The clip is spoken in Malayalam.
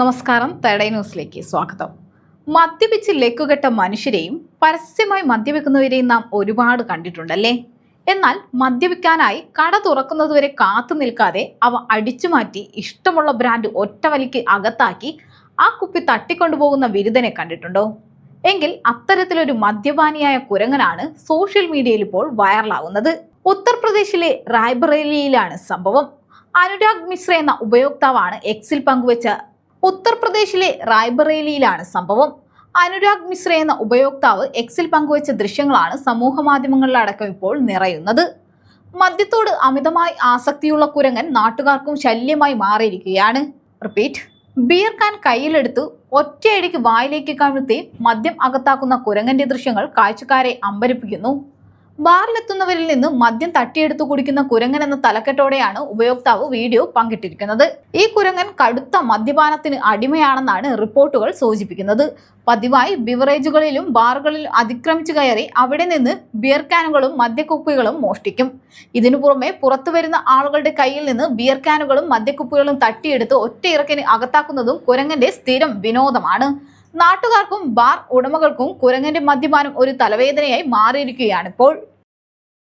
നമസ്കാരം തേടൈ ന്യൂസിലേക്ക് സ്വാഗതം. മദ്യപിച്ച് ലെക്കുകെട്ട മനുഷ്യരെയും പരസ്യമായി മദ്യപിക്കുന്നവരെയും നാം ഒരുപാട് കണ്ടിട്ടുണ്ടല്ലേ? എന്നാൽ മദ്യപിക്കാനായി കട തുറക്കുന്നതുവരെ കാത്തു നിൽക്കാതെ അവ അടിച്ചുമാറ്റി ഇഷ്ടമുള്ള ബ്രാൻഡ് ഒറ്റവലിക്ക് അകത്താക്കി ആ കുപ്പി തട്ടിക്കൊണ്ടുപോകുന്ന ബിരുദനെ കണ്ടിട്ടുണ്ടോ? എങ്കിൽ അത്തരത്തിലൊരു മദ്യപാനിയായ കുരങ്ങനാണ് സോഷ്യൽ മീഡിയയിൽ ഇപ്പോൾ വൈറലാവുന്നത്. ഉത്തർപ്രദേശിലെ റായ്ബറേലിയിലാണ് സംഭവം. അനുരാഗ് മിശ്ര എന്ന ഉപയോക്താവാണ് എക്സിൽ പങ്കുവച്ച ഉത്തർപ്രദേശിലെ റായ്ബറേലിയിലാണ് സംഭവം. അനുരാഗ് മിശ്ര എന്ന ഉപയോക്താവ് എക്സിൽ പങ്കുവച്ച ദൃശ്യങ്ങളാണ് സമൂഹ മാധ്യമങ്ങളിലടക്കം ഇപ്പോൾ നിറയുന്നത്. മദ്യത്തോട് അമിതമായി ആസക്തിയുള്ള കുരങ്ങൻ നാട്ടുകാർക്കും ശല്യമായി മാറിയിരിക്കുകയാണ്. റിപ്പീറ്റ്. ബിയർ കാൻ കയ്യിലെടുത്ത് ഒറ്റയടിക്ക് വായിലേക്ക് കഴുത്തി മദ്യം അകത്താക്കുന്ന കുരങ്ങന്റെ ദൃശ്യങ്ങൾ കാഴ്ചക്കാരെ അമ്പരിപ്പിക്കുന്നു. ബാറിലെത്തുന്നവരിൽ നിന്ന് മദ്യം തട്ടിയെടുത്തു കുടിക്കുന്ന കുരങ്ങൻ എന്ന തലക്കെട്ടോടെയാണ് ഉപയോക്താവ് വീഡിയോ പങ്കിട്ടിരിക്കുന്നത്. ഈ കുരങ്ങൻ കടുത്ത മദ്യപാനത്തിന് അടിമയാണെന്നാണ് റിപ്പോർട്ടുകൾ സൂചിപ്പിക്കുന്നത്. പതിവായി ബിവറേജുകളിലും ബാറുകളിലും അതിക്രമിച്ചു കയറി അവിടെ നിന്ന് ബിയർ കാനുകളും മദ്യക്കുപ്പികളും മോഷ്ടിക്കും. ഇതിനു പുറമെ പുറത്തു വരുന്ന ആളുകളുടെ കയ്യിൽ നിന്ന് ബിയർ കാനുകളും മദ്യക്കുപ്പികളും തട്ടിയെടുത്ത് ഒറ്റയിറക്കിന് അകത്താക്കുന്നതും കുരങ്ങന്റെ സ്ഥിരം വിനോദമാണ്. നാട്ടുകാർക്കും ബാർ ഉടമകൾക്കും കുരങ്ങന്റെ മദ്യപാനം ഒരു തലവേദനയായി മാറിയിരിക്കുകയാണിപ്പോൾ.